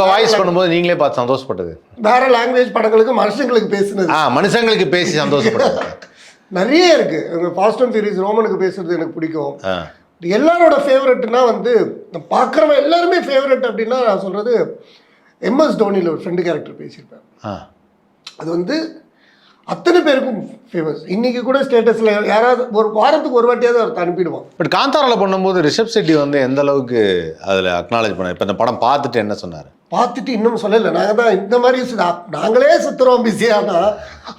உங்க வாய்ஸ் பண்ணும்போது நீங்களே பார்த்து சந்தோஷப்பட்டது. வேற லாங்குவேஜ் படங்களுக்கு மனுஷங்களுக்கு பேசுனது. ஆ மனுஷங்களுக்கு பேசி சந்தோஷப்பட்டது. நிறைய இருக்கு. ஃபாஸ்ட் அண்ட் ஃபியூரியஸ் ரோமனுக்கு பேசுறது எனக்கு பிடிக்கும். எல்லாரோட ஃபேவரட்னா வந்து நான் பார்க்குறவன் எல்லாருமே ஃபேவரட் அப்படின்னா நான் சொல்றது எம்எஸ் தோனியில் ஒரு ஃப்ரெண்டு கேரக்டர் பேசியிருப்பேன். அது வந்து அத்தனை பேருக்கும் ஃபேமஸ் இன்னைக்கு கூட ஸ்டேட்டஸில் யாராவது ஒரு வாரத்துக்கு ஒரு வாட்டியாவது அவர் அனுப்பிடுவான். பட் காந்தாராவில் பண்ணும்போது ரிஷப் செட்டி வந்து எந்த அளவுக்கு அதில் அக்னாலேஜ் பண்ணார்? இப்போ இந்த படம் பார்த்துட்டு என்ன சொன்னார்? பார்த்துட்டு இன்னும் சொல்லலை. நாங்கள் தான் இந்த மாதிரி நாங்களே சுத்துறோம் பிஸியானா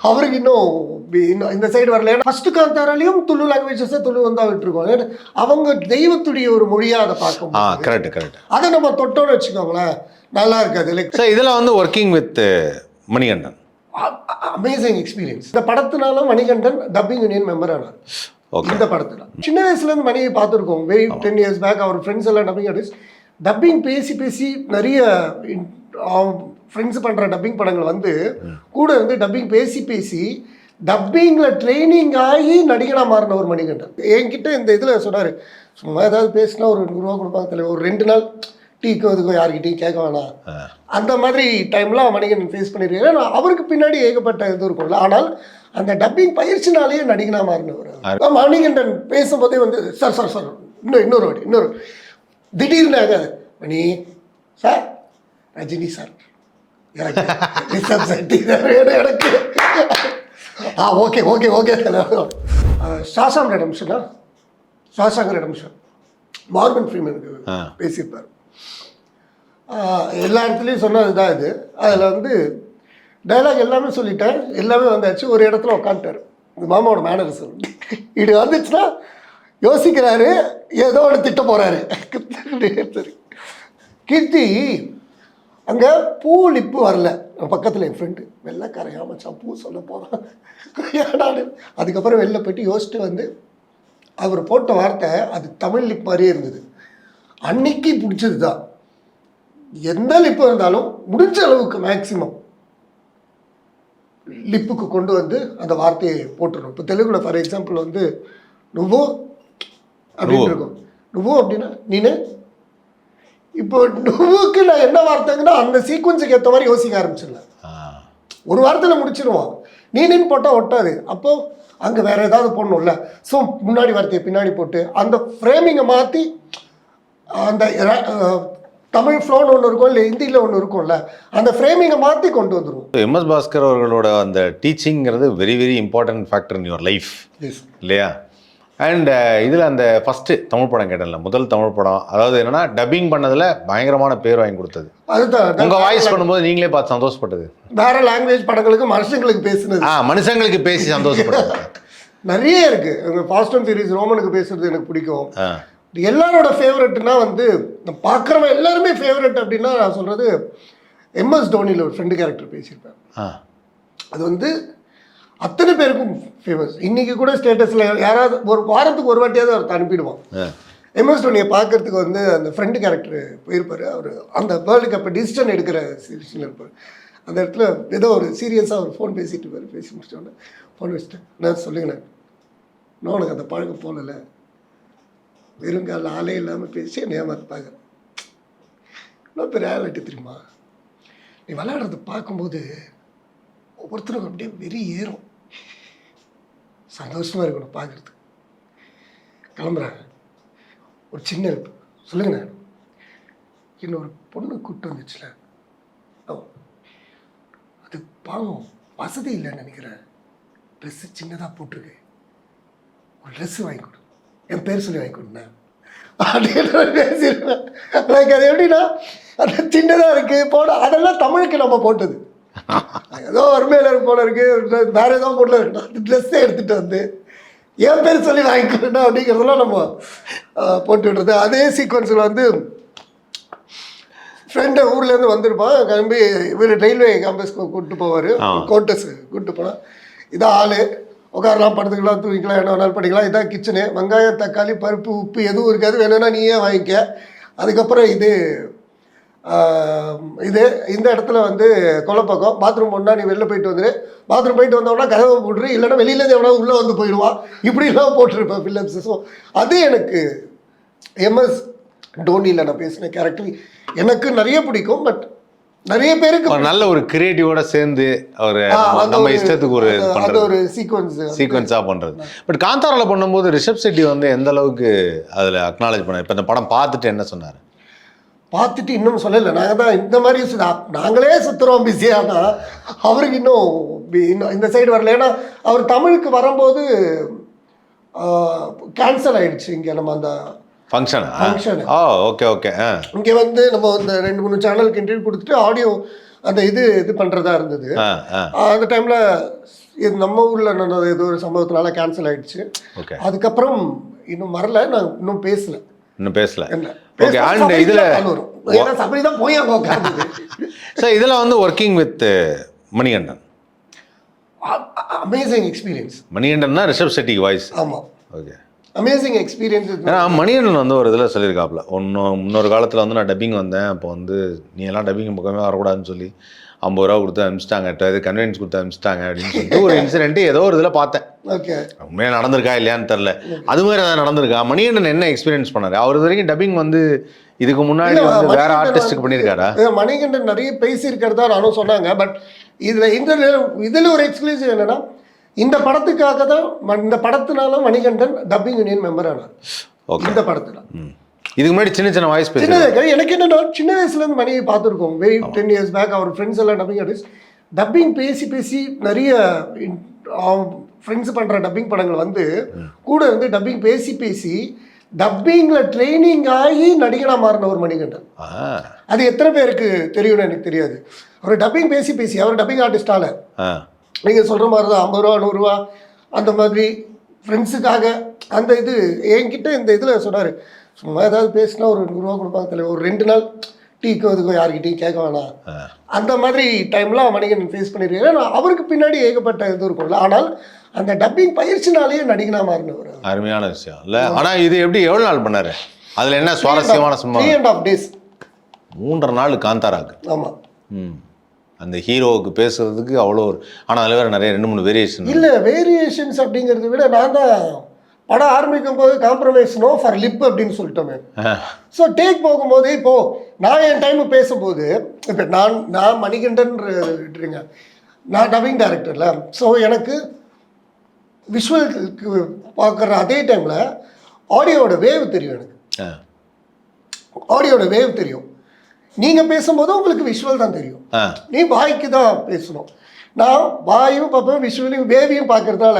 அவருக்கு இன்னும் இன்னும் இந்த சைடு வரல. ஏன்னா ஃபர்ஸ்ட் காந்தாராலையும் துளு லாங்குவேஜஸை துளு வந்தா விட்டுருக்கோம் ஏன்னா அவங்க தெய்வத்துடைய ஒரு மொழியாக அதை ஆ பார்க்கும் கரெக்ட் கரெக்ட் அதை நம்ம தொட்டோன்னு வச்சுக்கோங்களேன். நல்லா இருக்காது. லைக் சார் இதில் வந்து working with Manikandan. Amazing experience இந்த படத்தினால மணிகண்டன் டப்பிங் யூனியன் மெம்பர் ஆனார். ஓகே இந்த படத்துல. சின்ன வயசுல இருந்து மணியை பார்த்துருக்கோம். வெரி டென் இயர்ஸ் பேக் அவர் ஃப்ரெண்ட்ஸ் எல்லாம் டப்பிங் ஆர்டிஸ்ட் டப்பிங் பேசி பேசி நிறைய ஃப்ரெண்ட்ஸ் பண்ற டப்பிங் படங்கள் வந்து கூட இருந்து டப்பிங் பேசி பேசி டப்பிங்ல ட்ரைனிங் ஆகி நடிகனா மாறின ஒரு மணிகண்டன். என்கிட்ட இந்த இதுல சொன்னாரு சும்மா ஏதாவது பேசினா ஒரு நூறுரூவா கொடுப்பாங்க தலைவர் ஒரு ரெண்டு நாள் டீக்கும் இதுக்கும் யார்கிட்டயும் கேட்க வேணாம். அந்த மாதிரி டைம்லாம் மணிகண்டன் ஃபேஸ் பண்ணியிருக்காரு ஆனா அவருக்கு பின்னாடி ஏகப்பட்ட இது இருக்கும்ல ஆனால் அந்த டப்பிங் பயிற்சினாலேயே நடிகனா மாறினவர். மணிகண்டன் பேசும்போதே வந்து சார் சார் சார் இன்னும் இன்னொரு வாட்டி இன்னொரு. திடீர்னாங்க மணி சார் ரஜினி சார். எனக்கு எனக்கு. ஆ ஓகே ஓகே ஓகே சாசாங் ரெடம்ஷனா சாசாங் ரெடம்ஷன் மார்கன் ஃப்ரீமனுக்கு. பேசியிருப்பார். எல்லா இடத்துலையும் சொன்னது தான் இது. அதில் வந்து டைலாக் எல்லாமே சொல்லிட்டேன். எல்லாமே வந்தாச்சு. ஒரு இடத்துல உட்காந்துட்டாரு இந்த மாமாவோட மேனர்ஸ் இது வந்துச்சுன்னா யோசிக்கிறாரு. ஏதோ ஒன்று திட்ட போகிறாரு சரி. கீர்த்தி அங்கே பூ லிப்பு வரல. பக்கத்தில் என் ஃப்ரெண்டு வெள்ளை மச்சான் பூ சொல்ல போகிறான் அதுக்கப்புறம் வெளில போயிட்டு யோசிச்சுட்டு வந்து அவர் போட்ட வார்த்தை அது தமிழ் லிப் மாதிரியே இருந்தது. அன்னைக்கு பிடிச்சது தான் எந்த லிப்பு இருந்தாலும் முடிஞ்ச அளவுக்கு மேக்சிமம் லிப்புக்கு கொண்டு வந்து அந்த வார்த்தையை போட்டுருணும் இப்போ தெலுங்குல ஃபார் எக்ஸாம்பிள் வந்து நுவோ அப்படின்னு இருக்கும். நுவோ அப்படின்னா நீனு இப்போ நுவுக்கு நான் என்ன வார்த்தைங்கன்னா அந்த சீக்வன்ஸுக்கு ஏற்ற மாதிரி யோசிக்க ஆரம்பிச்சிடல ஒரு வாரத்தில் முடிச்சிருவான். நீனின்னு போட்டால் ஒட்டாது. அப்போ அங்கே வேற ஏதாவது போடணும்ல. ஸோ முன்னாடி வார்த்தையை பின்னாடி போட்டு அந்த ஃப்ரேமிங்கை மாற்றி அந்த தமிழ் ஃப்ளோன்னு ஒன்று இருக்கும் இல்லை ஹிந்தியில் ஒன்று இருக்கும்ல அந்த ஃப்ரேமிங்கை மாற்றி கொண்டு வந்துருவோம். எம்எஸ் பாஸ்கர் அவர்களோட அந்த டீச்சிங்கிறது very very important factor in your life இல்லையா? அண்ட் இதில் அந்த ஃபஸ்ட்டு தமிழ் படம் கேட்டேன்ல முதல் தமிழ் படம். அதாவது என்னன்னா டப்பிங் பண்ணதில் பயங்கரமான பேர் வாங்கி கொடுத்தது. அதுதான் உங்கள் வாய்ஸ் பண்ணும்போது நீங்களே பார்த்து சந்தோஷப்பட்டது. வேற லாங்குவேஜ் படங்களுக்கு மனுஷங்களுக்கு பேசுனது. ஆ மனுஷங்களுக்கு பேசி சந்தோஷப்பட்டது. நிறைய இருக்கு. ஃபாஸ்ட் அண்ட் ஃபியூரியஸ் ரோமனுக்கு பேசுறது எனக்கு பிடிக்கும். எல்லாரோட ஃபேவரட்னா வந்து நான் பார்க்குறவன் எல்லாருமே ஃபேவரட் அப்படின்னா நான் சொல்றது எம்எஸ் தோனியில் ஒரு ஃப்ரெண்டு கேரக்டர் பேசியிருப்பேன். அது வந்து அத்தனை பேருக்கும் ஃபேமஸ் இன்னைக்கு கூட ஸ்டேட்டஸில் யாராவது ஒரு வாரத்துக்கு ஒரு வாட்டியாவது அவர் அனுப்பிடுவான். எம்எஸ் தோனியை பார்க்கறதுக்கு வந்து அந்த ஃப்ரெண்டு கேரக்டர் போயிருப்பார். அவர் அந்த வேர்ல்டு கப்பை டிசிஷன் எடுக்கிற சீரியஸில் இருப்பார். அந்த இடத்துல ஏதோ ஒரு சீரியஸாக ஒரு ஃபோன் பேசிட்டு இருப்பார். பேசி முடிச்சோடனே ஃபோன் வச்சுட்டேன். நான் சொல்லுங்கண்ணே நான். உனக்கு அந்த பழக்கம் போகல வெறுங்கால ஆளே இல்லாமல் பேசி என்னை ஏமாத்து இன்னும் பெரிய ஆளாட்டி தெரியுமா? நீ விளையாடுறத பார்க்கும்போது ஒவ்வொருத்தரும் அப்படியே வெறி ஏறும். சந்தோஷமா இருக்கணும் பார்க்கறதுக்கு. கிளம்புறாங்க. ஒரு சின்ன help. சொல்லுங்கண்ணே. இன்னொரு பொண்ணு கூப்பிட்டு வந்துச்சுல. ஓ. அது பாவம். வசதி இல்லைன்னு நினைக்கிறேன். ட்ரெஸ்ஸு சின்னதாக போட்டிருக்கு. ஒரு ட்ரெஸ்ஸு வாங்கி கொடு. என் பேர் சொல்லி வாங்கி கொடுண்ணேன் அப்படின்னு பேசிடுவேன். எனக்கு அது எப்படின்னா அது சின்னதாக இருக்குது போட அதெல்லாம் தமிழுக்கு நம்ம போட்டது. ஏதோ வறுமையில போல இருக்கு வேற ஏதோ போடல இருக்கு அந்த ட்ரெஸ்ஸை எடுத்துட்டு வந்து என் பேர் சொல்லி வாங்கிக்கிறேன் அப்படிங்கிறதெல்லாம் நம்ம போட்டு விடுறது. அதே சீக்வன்ஸில் வந்து ஃப்ரெண்டு ஊர்லேருந்து வந்திருப்பான் கிளம்பி இவர் ரயில்வே கேம்பஸ்க்கு கூப்பிட்டு போவார். கோட்டஸ் கூப்பிட்டு போனால் இதான் ஆள். உட்காரலாம் படுத்துக்கலாம் தூங்கிக்கலாம் என்ன வேணாலும் படிக்கலாம் இதான் கிச்சனு வெங்காயம் தக்காளி பருப்பு உப்பு எதுவும் இருக்காது. வேணும்னா நீயே வாங்கிக்க. அதுக்கப்புறம் இது இது இந்த இடத்துல வந்து கொலப்பக்கம் பாத்ரூம் போனால் நீ வெளில போயிட்டு வந்துடு பாத்ரூம் போயிட்டு வந்தோம்னா கதவை போட்டுரு இல்லைன்னா வெளியிலேருந்து எவனா உள்ளே வந்து போயிடுவான் இப்படிலாம் போட்டிருப்பேன் ஃபில்லப்ஸ் ஸோ அது எனக்கு எம்எஸ் டோனியில் நான் பேசின கேரக்டர் எனக்கு நிறைய பிடிக்கும் பட் நிறைய பேருக்கு ஒரு நல்ல ஒரு கிரியேட்டிவோட சேர்ந்து ஒரு நம்ம இஷ்டத்துக்கு ஒரு பண்றது. ஒரு சீக்வன்ஸ் சீக்வன்ஸாக பண்ணுறது பட் காந்தாரால பண்ணும்போது ரிஷப் செட்டி வந்து எந்த அளவுக்கு அதில் அக்னாலேஜ் பண்ணார்? இப்போ இந்த படம் பார்த்துட்டு என்ன சொன்னார்? பார்த்துட்டு இன்னும் சொல்லலை. நாங்கள் தான் இந்த மாதிரி நாங்களே சுத்துறோம் பிஸியானா அவருக்கு இன்னும் இன்னும் இந்த சைடு வரல. ஏன்னா அவர் தமிழுக்கு வரும்போது கேன்சல் ஆயிடுச்சு. இங்கே நம்ம அந்த function Function. Oh okay okay ஆ இங்கே வந்து நம்ம இந்த ரெண்டு மூணு சேனலுக்கு இன்டர்வியூ கொடுத்துட்டு ஆடியோ அந்த இது இது பண்ணுறதா இருந்தது. ஆ ஆ. அந்த டைமில் இது நம்ம ஊரில் நடந்த ஏதோ ஒரு சம்பவத்தினால கேன்சல் ஆயிடுச்சு. ஓகே அதுக்கப்புறம் இன்னும் வரல நான் இன்னும் பேசல. இன்னும் பேசல. என்ன? ஓகே அண்ட் இதில் தான் கால் வரும். ஏன்னா சபரி தான் போய் அங்கே உட்காந்து சார் இதில் வந்து working with Manikandan. Amazing experience Manikandan தான் ரிஷப் செட்டிக்கு வாய்ஸ் ஆமாம் ஓகே அமேசிங் எக்ஸ்பீரியன்ஸ் ஏன்னா மணிகண்டன் வந்து ஒரு இதில் சொல்லியிருக்காப்புல. ஒன்றும் முன்னொரு காலத்தில் வந்து நான் டப்பிங் வந்தேன். அப்போ வந்து நீ எல்லாம் டப்பிங் பக்கமே வரக்கூடாதுன்னு சொல்லி ஐம்பது ரூபா கொடுத்து அனுப்பிச்சிட்டாங்க. இது கன்வீனியன்ஸ் கொடுத்து அனுப்பிச்சிட்டாங்க அப்படின்னு சொல்லிட்டு ஒரு இன்சிடென்ட் ஏதோ ஒரு இதில் பார்த்தேன். ஓகே. உண்மையாக நடந்திருக்கா இல்லையான்னு தெரில அது மாதிரி ஏதாவது நடந்திருக்கா? மணிகண்டன் என்ன எக்ஸ்பீரியன்ஸ் பண்ணாரு? அவர் இது வரைக்கும் டப்பிங் வந்து இதுக்கு முன்னாடி வந்து வேற ஆர்டிஸ்ட்டுக்கு பண்ணியிருக்காரா? மணிகண்டன் நிறைய பேசியிருக்கிறதா நானும் சொன்னாங்க. பட் இதில் இந்த இதில் ஒரு எக்ஸ்க்ளூசிவ் என்னன்னா இந்த படத்துக்காக தான் இந்த படத்தினால மணிகண்டன் டப்பிங் யூனியன் மெம்பர் ஆனார். இந்த படத்துல. இதுக்கு முன்னாடி சின்ன சின்ன வாய்ஸ் சின்ன எனக்கு என்னன்னா சின்ன வயசுல இருந்து மணியை பார்த்துருக்கோம். வெரி டென் இயர்ஸ் பேக் அவர் ஃப்ரெண்ட்ஸ் எல்லாம் டப்பிங் ஆர்டிஸ்ட் டப்பிங் பேசி பேசி நிறைய ஃப்ரெண்ட்ஸ் பண்ற டப்பிங் படங்கள் வந்து கூட இருந்து டப்பிங் பேசி பேசி டப்பிங்ல ட்ரைனிங் ஆகி நடிகனா மாறின ஒரு மணிகண்டன் அது எத்தனை பேருக்கு தெரியும்னு எனக்கு தெரியாது. அவர் டப்பிங் பேசி பேசி அவர் டப்பிங் ஆர்டிஸ்டால நீங்கள் சொல்கிற மாதிரி தான் ஐம்பது ரூபா நூறுரூவா அந்த மாதிரி ஃப்ரெண்ட்ஸுக்காக அந்த இது என்கிட்ட இந்த இதில் சொன்னார் சும்மா ஏதாவது பேசினா ஒரு நூறுரூவா கொடுப்பாங்க தலைவர் ஒரு ரெண்டு நாள் டீக்கோ இதுக்கோ யார்கிட்டையும் கேட்க வேணாம். அந்த மாதிரி டைம்லாம் மணிகன் ஃபேஸ் பண்ணியிருக்காரு நான் அவருக்கு பின்னாடி ஏகப்பட்ட இது இருக்கும்ல ஆனால் அந்த டப்பிங் பயிற்சினாலேயே நடிகனா மாறினவர் அருமையான விஷயம் இல்லை. ஆனால் இது எப்படி எவ்வளோ நாள் பண்ணாரு? அதில் என்ன சுவாரஸ்யமான சும்மா த்ரீ அண்ட் ஆஃப் டேஸ் மூன்றரை நாள் காந்தாராக்கு. ஆமாம் ம். அந்த ஹீரோவுக்கு பேசுறதுக்கு அவ்வளோ ஒரு ஆனால் அதில் வேறு நிறைய ரெண்டு மூணு வேரியேஷன் இல்லை வேரியேஷன்ஸ் அப்படிங்கிறத விட நான் தான் படம் ஆரம்பிக்கும் போது காம்ப்ரமைஸ் நோ ஃபார் லிப் அப்படின்னு சொல்லிட்டோமே. ஸோ டேக் போகும்போது இப்போ நான் என் டைம் பேசும்போது இப்போ நான் நான் மணிகண்டன் விட்டுருங்க நான் டப்பிங் டைரக்டர்ல ஸோ எனக்கு விஷுவலுக்கு பார்க்குற அதே டைமில் ஆடியோட வேவ் தெரியும் எனக்கு. ஆடியோட வேவ் தெரியும். நீங்கள் பேசும்போது உங்களுக்கு விஷுவல் தான் தெரியும். நீ வாய்க்கு தான் பேசணும். நான் வாயும் பார்ப்பேன் விஷுவலையும் வேவியும் பார்க்கறதால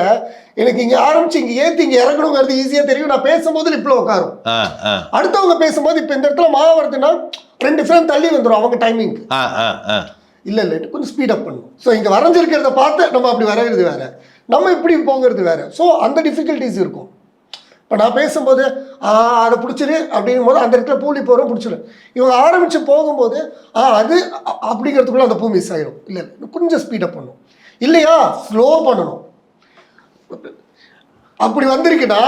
எனக்கு இங்கே ஆரம்பிச்சு இங்கே ஏற்றி இங்கே இறங்கணுங்கிறது ஈஸியாக தெரியும். நான் பேசும்போது லிப்பில் உட்காரும் அடுத்தவங்க பேசும்போது இப்போ இந்த இடத்துல மாவு வருதுன்னா ரெண்டு ஃப்ரேம் தள்ளி வந்துடும் அவங்க ஆ இல்லை இல்லை கொஞ்சம் ஸ்பீட் அப் பண்ணும். ஸோ இங்கே வரைஞ்சிருக்கிறத பார்த்து நம்ம அப்படி வரைகிறது வேற. நம்ம இப்படி போகிறது வேற. ஸோ அந்த டிஃபிகல்ட்டிஸ் இருக்கும். இப்போ நான் பேசும்போது ஆ அதை பிடிச்சிரு அப்படிங்கும் போது அந்த இடத்துல பூலி போகிறோம் பிடிச்சிரு. இவங்க ஆரம்பித்து போகும்போது ஆ அது அ- அப்படிங்கிறதுக்குள்ள அந்த பூ மிஸ் ஆகிடும் இல்லை கொஞ்சம் ஸ்பீடப் பண்ணும். இல்லையா? ஸ்லோ பண்ணணும். அப்படி வந்திருக்குன்னா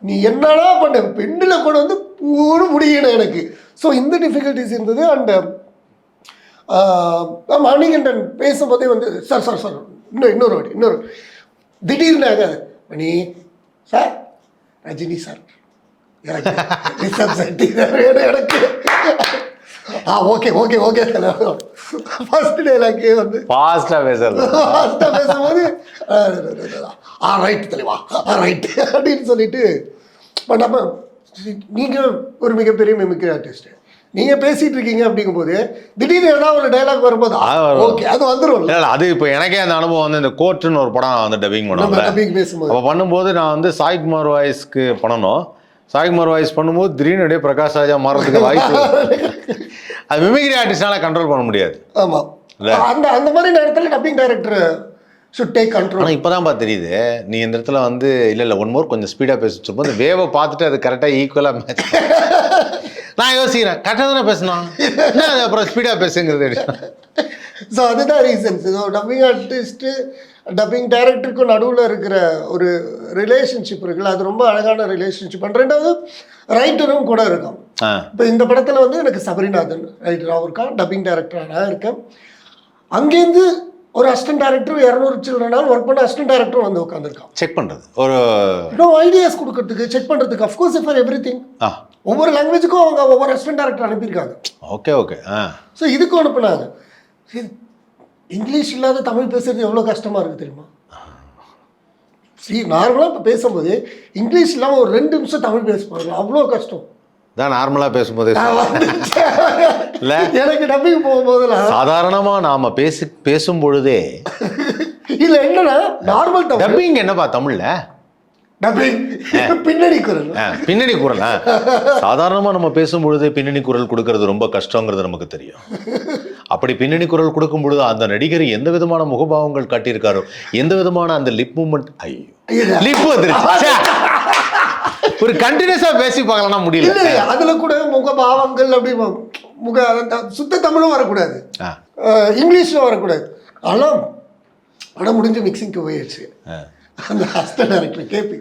நீ என்னடா பண்ண? பெண்ணில் கூட வந்து பூரு முடியணும் எனக்கு. ஸோ இந்த டிஃபிகல்ட்டிஸ் இருந்தது. அண்ட் மணிகண்டன் பேசும்போதே வந்து சார் சார் சார் இன்னும் இன்னொரு வாட்டி இன்னொரு. திடீர்னாங்க மணி சார் ரஜினி சார் எனக்கு ரிஷப் செட்டி எனக்கு. ஆ ஓகே ஓகே ஓகே ஃபர்ஸ்ட் டைலாக்கே வந்து ஃபாஸ்ட்டாக பேசுறது. ஃபர்ஸ்ட் பேசும்போது ஆ ரைட் தலைவா. ஆ ரைட் அப்படின்னு சொல்லிட்டு பட் நம்ம நீங்கள் ஒரு மிகப்பெரிய மிமிக்ரி ஆர்டிஸ்ட் நீங்கள் பேசிட்டு இருக்கீங்க அப்படிங்கும்போது திடீர்னு ஏதாவது ஒரு டைலாக் வரும்போது. ஓகே அது வந்துரும்ல. இல்லை அது இப்போ எனக்கே அந்த அனுபவம் வந்து இந்த கோர்ட்டுன்னு ஒரு படம் நான் வந்து டப்பிங் பண்ணுவேன் டப்பிங் பேசும்போது. அப்போ பண்ணும்போது நான் வந்து சாய்குமார் வாய்ஸ்க்கு பண்ணணும். சாய்குமார் வாய்ஸ் பண்ணும்போது திடீர்னு அப்படியே பிரகாஷ் ராஜா மாறதுக்கு வாய்ப்பு அது மிமிக்ரி ஆர்டிஸ்டால கண்ட்ரோல் பண்ண முடியாது. ஆமாம். அந்த அந்த மாதிரி நேரத்தில் dubbing director should take control ஆனால் இப்போ தான் தெரியுது. நீ இந்த இடத்துல வந்து இல்லை இல்லை ஒன் மோர் கொஞ்சம் ஸ்பீடாக பேச சொல்லும்போது அந்த வேவை பார்த்துட்டு அது கரெக்டாக ஈக்குவலாக மேட்ச் நான் யோசிக்கிறேன். கரெக்டாக தானே பேசணும் அப்புறம் ஸ்பீடாக பேசுங்கிறது ஸோ அதுதான் reasons so dubbing artist dubbing டைரக்டருக்கும் நடுவில் இருக்கிற ஒரு ரிலேஷன்ஷிப் இருக்குல்ல அது ரொம்ப அழகான ரிலேஷன்ஷிப் ரெண்டாவது ரைட்டரும் கூட இருக்கும். இப்போ இந்த படத்தில் வந்து எனக்கு சபரிநாதன் ரைட்டராகவும் இருக்கான் டப்பிங் டைரக்டராக இருக்கேன். அங்கேருந்து ஒரு அசிஸ்டன்ட் டைரக்டர் இரநூறு சில்ட்ரனால் ஒர்க் பண்ண அசிஸ்டன்ட் டேரக்டரும் வந்து உட்காந்துருக்கான் செக் பண்ணுறது ஒரு ஐடியாஸ் கொடுக்கறதுக்கு செக் பண்ணுறதுக்கு அஃப்கோர்ஸ் ஃபார் எவ்ரி திங் ஒவ்வொரு லாங்குவேஜுக்கும் அவங்க ஒவ்வொரு அசிஸ்டன்ட் டேரக்டர் அனுப்பியிருக்காங்க. ஓகே ஓகே ஆ. ஸோ இதுக்கும் அனுப்புனாங்க. இங்கிலீஷ் இல்லாத தமிழ் பேசுறது எவ்வளோ கஷ்டமா இருக்கு தெரியுமா? சரி நார்மலாக இப்போ பேசும்போது இங்கிலீஷ் இல்லாமல் ஒரு ரெண்டு நிமிஷம் தமிழ் பேச பாருங்க அவ்வளோ கஷ்டம். தான் நார்மலாக பேசும்போதே. இல்ல? எனக்கு டப்பிங் போகும்போதெல்லாம். சாதாரணமா நாம பேசி பேசும் பொழுதே இல்ல என்னன்னா நார்மல் டப்பிங் என்னப்பா தமிழ்ல? பின்னணி குரல். பின்னணி குரல் ஆ. சாதாரணமா நம்ம பேசும் பொழுதே பின்னணி குரல் கொடுக்கறது ரொம்ப கஷ்டங்கிறது நமக்கு தெரியும். அப்படி பின்னணி குரல் கொடுக்கும் பொழுது அந்த நடிகர் எந்த விதமான முகபாவங்கள் காட்டியிருக்காரோ எந்த விதமான அந்த லிப் மூமெண்ட் ஐயோ. லிப் வந்துருச்சு. ச்சே. ஒரு கண்டினியூஸா பேசி பார்க்கலன்னா முடியல. அதுல கூட முக பாவங்கள் அப்படி முக சுத்த தமிழும் வரக்கூடாது. இங்கிலீஷும் வரக்கூடாது. ஆனால் படம் முடிஞ்சு மிக்சிங்க்கு போயிடுச்சு. அந்த ஹஸ்ட டேரக்டர் கேபி.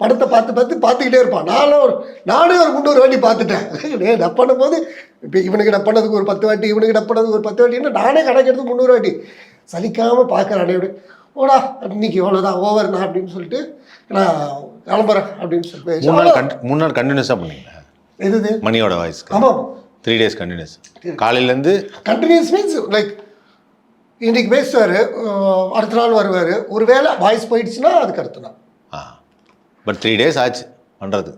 படத்தை பார்த்து பார்த்து பார்த்துக்கிட்டே இருப்பான். நானும் ஒரு நானே ஒரு முந்நூறு வாட்டி பார்த்துட்டேன். டே டப் பண்ணும்போது இப்போ இவனுக்கு டப் பண்ணதுக்கு ஒரு பத்து வாட்டி இவனுக்கு டப் பண்ணதுக்கு ஒரு பத்து வாட்டின்னு நானே கணக்கெடுத்து முந்நூறு வாட்டி. சலிக்காமல் பார்க்குறேன். அப்படி ஓடா இன்னைக்கு இவ்வளோதான் ஓவர் நான் அப்படின்னு சொல்லிட்டு நான் கிளம்புறேன் அப்படின்னு சொல்லிட்டு மூணு நாள் மூணு நாள் கண்டினியூஸா பண்ணீங்க எது மணியோட வாய்ஸ்க்கு ஆமாம் த்ரீ டேஸ் கண்டினியூஸ் காலையிலேருந்து கண்டினியூஸ் மீன்ஸ் லைக் இன்னைக்கு பேசுவார் அடுத்த நாள் வருவார். ஒருவேளை வாய்ஸ் போயிடுச்சுன்னா அதுக்கு அடுத்த நாள். ஆ. பட் த்ரீ டேஸ் ஆச்சு பண்ணுறது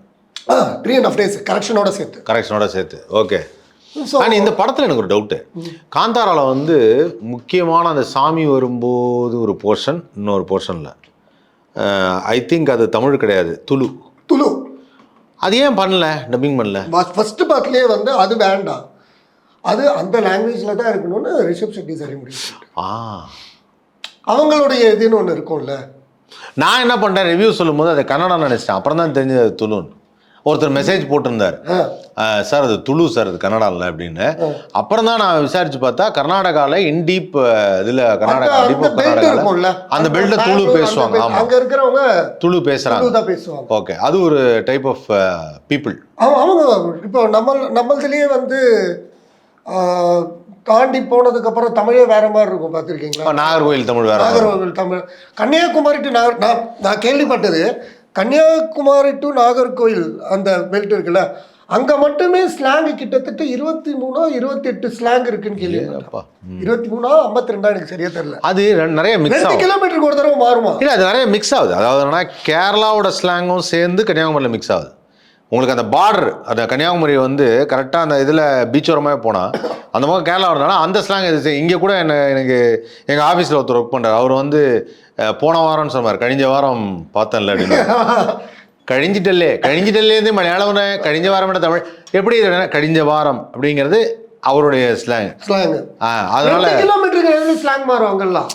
ஆ த்ரீ அண்ட் ஆஃப் டேஸ் கரெக்ஷனோட சேர்த்து. கரெக்ஷனோட சேர்த்து. ஓகே ஸோ ஆனால் இந்த படத்தில் எனக்கு ஒரு டவுட்டு காந்தாரால வந்து முக்கியமான அந்த சாமி வரும்போது ஒரு போர்ஷன் இன்னொரு போர்ஷனில் ஐ திங்க் அது தமிழ் கிடையாது. துளு. துளு. அது ஏன் பண்ணல? டப்பிங் பண்ணல? ஃபர்ஸ்ட் பார்ட்லேயே வந்து அது வேண்டாம். அது அந்த லாங்குவேஜில் தான் இருக்கணும்னு ரிஷப் ஷெட்டி சரி ஆ அவங்களுடைய இதுன்னு ஒன்று இருக்கும்ல. நான் என்ன பண்ணேன் ரிவ்யூ சொல்லும்போது அதை கன்னடம் நினைச்சிட்டேன் அப்புறம் தான் தெரிஞ்சது அது துளுன்னு. ஒருத்தர் மெசேஜ் போட்டிருந்தார். சார் அது துளு சார் அது கன்னடா இல்லை அப்படின்னு அப்புறம் தான் நான் விசாரிச்சு பார்த்தா கர்நாடகாவில் இன்டீப் இதில் கர்நாடகா கர்நாடகால இருக்கும்ல. அந்த பெல்ட்டை துளு பேசுவாங்க. ஆமாம் அங்கே இருக்கிறவங்க துளு பேசுகிறாங்க பேசுவாங்க. ஓகே. அது ஒரு டைப் ஆஃப் பீப்புள் அவங்க இப்போ நம்ம நம்மளதுலேயே வந்து தாண்டி போனதுக்கப்புறம் தமிழே வேற மாதிரி இருக்கும் பார்த்துருக்கீங்களா? நாகர்கோயில் தமிழ் வேற நாகர்கோவில் தமிழ். கன்னியாகுமரி டு நாகர் நான் நான் கேள்விப்பட்டது கன்னியாகுமரி டு நாகர்கோவில் அந்த பெல்ட் இருக்குல்ல அங்க மட்டுமே ஸ்லாங் கிட்டத்தட்ட இருபத்தி மூணோ இருபத்தி எட்டு ஸ்லாங் இருக்குன்னு அப்பா. இருபத்தி மூணா ஐம்பத்தி ரெண்டா எனக்கு சரியா தெரியல. அது நிறைய மிக்ஸ் ரெண்டு கிலோமீட்டருக்கு ஒரு தடவை மாறுமா? இல்லை அது நிறைய மிக்ஸ் ஆகுது. அதாவது என்னன்னா கேரளாவோட ஸ்லாங்கும் சேர்ந்து கன்னியாகுமரியில் மிக்ஸ் ஆகுது. உங்களுக்கு அந்த பார்டர் அந்த கன்னியாகுமரி வந்து கரெக்டாக அந்த இதில் பீச்சோரமாக போனால் அந்த பக்கம் கேரளா வரனால அந்த ஸ்லாங் இது இங்கே கூட என்ன எனக்கு எங்கள் ஆஃபீஸில் ஒருத்தர் ஒர்க் பண்ணுறாரு அவர் வந்து போன வாரம்னு சொன்னார். கழிஞ்ச வாரம் பார்த்தேன்ல அப்படின்னு. கழிஞ்சிட்டல்லே கழிஞ்சிட்டல்லேருந்து மலையாளம் கழிஞ்ச வாரம் தமிழ் எப்படி இது? கழிஞ்ச வாரம் அப்படிங்கிறது அவருடைய ஸ்லாங் ஸ்லாங் ஆ அதனால கிலோமீட்டருக்கு ஸ்லாங் மாறும் அங்கெல்லாம்?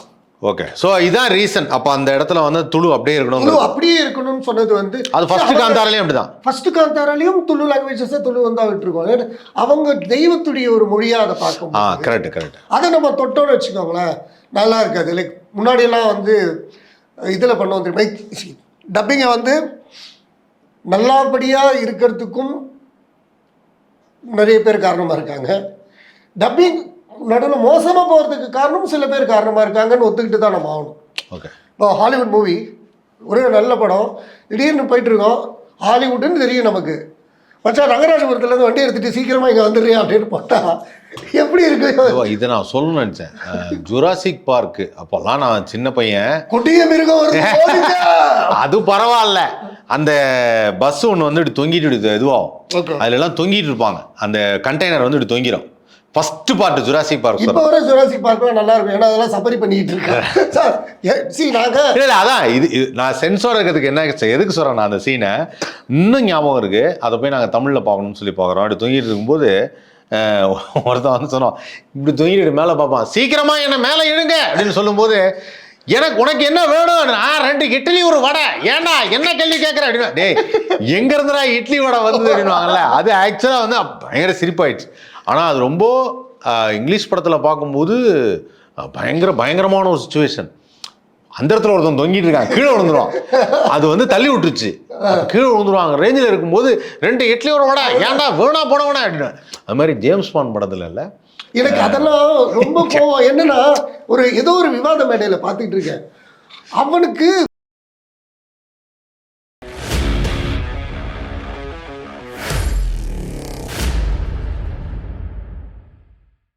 ஓகே ஸோ இதான் ரீசன் அப்போ அந்த இடத்துல வந்து துளு அப்படியே இருக்கணும் துளு அப்படியே இருக்கணும்னு சொன்னது வந்து அது ஃபர்ஸ்ட் காந்தாரிலையும் அப்படிதான். ஃபர்ஸ்ட் காந்தாராலையும் துளு லாங்குவேஜஸ் துளு வந்தா விட்டுருக்கோம் அவங்க தெய்வத்துடைய ஒரு மொழியா அதை பார்க்கும் ஆ கரெக்ட் கரெக்ட் அதை நம்ம தொட்டோம்னு வச்சுக்கோங்களேன் நல்லா இருக்காது. லைக் முன்னாடியெல்லாம் வந்து இதில் பண்ணுவோம் தெரியுமா? டப்பிங்கை வந்து நல்லபடியாக இருக்கிறதுக்கும் நிறைய பேர் காரணமாக இருக்காங்க. டப்பிங் நடுவில் மோசமாக போகிறதுக்கு காரணம் சில பேர் காரணமாக இருக்காங்கன்னு ஒத்துக்கிட்டு தான் நம்ம ஆகணும். ஓகே. இப்போ ஹாலிவுட் மூவி ஒரே நல்ல படம் திடீர்னு போயிட்டு இருக்கோம் ஹாலிவுட்னு தெரியும் நமக்கு. மச்சான் ரங்கராஜபுரத்துலேருந்து வண்டி எடுத்துட்டு சீக்கிரமாக இங்கே வந்துடுறியா அப்படின்னு பார்த்தா எப்படி இருக்கு? இதை நான் சொல்லணும்னு நினச்சேன். ஜுராசிக் பார்க்கு அப்போல்லாம் நான் சின்ன பையன். கொடிய மிருகம். அது பரவாயில்ல. அந்த பஸ் ஒன்று வந்து தொங்கிட்டு இதுவாகும் Okay. அதுல எல்லாம் தொங்கிட்டு இருப்பாங்க. அந்த கண்டெய்னர் வந்து தொங்கிடும் ஃபர்ஸ்ட் பார்ட் ஜுராசிக் பார்க் இப்போ வர ஜுராசிக் பார்க்கலாம் நல்லா இருக்கும். ஏன்னா அதெல்லாம் சபரி பண்ணிட்டு இருக்கேன் சார் சி நாங்க இல்ல அதான் இது நான் சென்சார் இருக்கிறதுக்கு என்ன எதுக்கு சொல்றேன் நான் அந்த சீனை இன்னும் ஞாபகம் இருக்கு. அதை போய் நாங்கள் தமிழில் பார்க்கணும்னு சொல்லி பார்க்குறோம். அப்படி தொங்கிட்டு இருக்கும்போது ஒருத்தன் வந்து சொன்னோம் இப்படி தொங்கிட்டு மேலே பார்ப்பான். சீக்கிரமா என்ன மேலே இழுங்க. அப்படின்னு சொல்லும்போது எனக்கு உனக்கு என்ன வேணும்? நான் ரெண்டு இட்லி ஒரு வடை. ஏன்டா என்ன கேள்வி கேட்குற? அப்படின்னா. டேய் எங்க இருந்துடா இட்லி வடை வந்தது அப்படின்வாங்கல்ல அது ஆக்சுவலாக வந்து பயங்கர சிரிப்பாயிடுச்சு. ஆனால் அது ரொம்ப இங்கிலீஷ் படத்தில் பார்க்கும்போது பயங்கர பயங்கரமான ஒரு சுச்சுவேஷன் அந்த இடத்துல ஒருத்தன் தொங்கிட்டு இருக்கான் கீழே விழுந்துருவான். அது வந்து தள்ளி விட்டுருச்சு. கீழே விழுந்துருவாங்க ரேஞ்சில் இருக்கும்போது ரெண்டு இட்லி ஒரு வடா ஏன்டா வேணா போனவனா அப்படின்னு. அது மாதிரி ஜேம்ஸ் பாண்ட் படத்துல இல்லை? எனக்கு அதெல்லாம் ரொம்ப கோவம். என்னன்னா ஒரு ஏதோ ஒரு விவாத மேடையில் பார்த்துட்டு இருக்கேன். அவனுக்கு